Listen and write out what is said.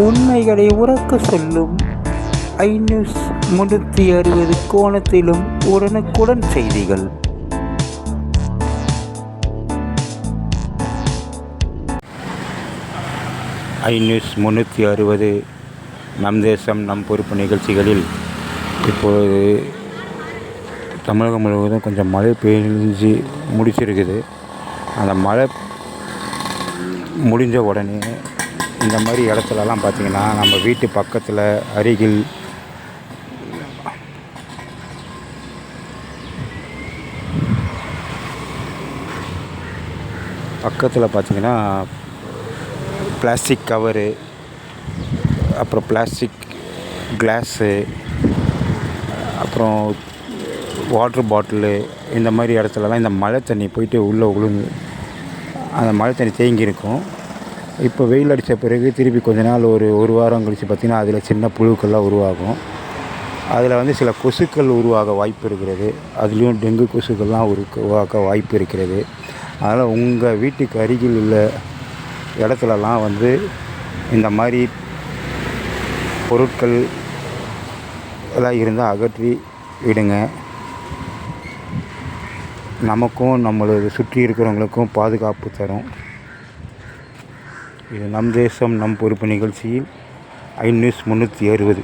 உண்மைகளை உறக்க சொல்லும். ஐ நியூஸ் முன்னூற்றி அறுபது கோணத்திலும் உடனுக்குடன் செய்திகள். ஐ நியூஸ் முந்நூற்றி அறுபது நம் தேசம் நம் பொறுப்பு நிகழ்ச்சிகளில் இப்பொழுது தமிழகம் முழுவதும் கொஞ்சம் மழை பெய்ஞ்சு முடிச்சிருக்குது. அந்த மழை முடிஞ்ச உடனே இந்த மாதிரி இடத்துலலாம் பார்த்திங்கன்னா நம்ம வீட்டு பக்கத்தில் அருகில் பக்கத்தில் பார்த்திங்கன்னா பிளாஸ்டிக் கவரு அப்புறம் பிளாஸ்டிக் கிளாஸு அப்புறம் வாட்ரு பாட்டிலு இந்த மாதிரி இடத்துலலாம் இந்த மழை தண்ணி போயிட்டு உள்ளே விழுந்து அந்த மழை தண்ணி தேங்கி இருக்கும் இப்போ வெயில் அடித்த பிறகு திருப்பி கொஞ்ச நாள் ஒரு ஒரு வாரம் கழித்து பார்த்திங்கன்னா அதில் சின்ன புழுக்கள்லாம் உருவாகும். அதில் வந்து சில கொசுக்கள் உருவாக வாய்ப்பு இருக்கிறது. அதுலேயும் டெங்கு கொசுக்கள்லாம் உருவாக்க வாய்ப்பு இருக்கிறது. அதனால் உங்கள் வீட்டுக்கு அருகில் உள்ள இடத்துலலாம் வந்து இந்த மாதிரி பொருட்கள் எல்லாம் இருந்தால் அகற்றி விடுங்க. நமக்கும் நம்மளது சுற்றி இருக்கிறவங்களுக்கும் பாதுகாப்பு தரும். இது நம் தேசம் நம் பொறுப்பு நிகழ்ச்சியில் ஐ நியூஸ் முந்நூற்றி அறுபது.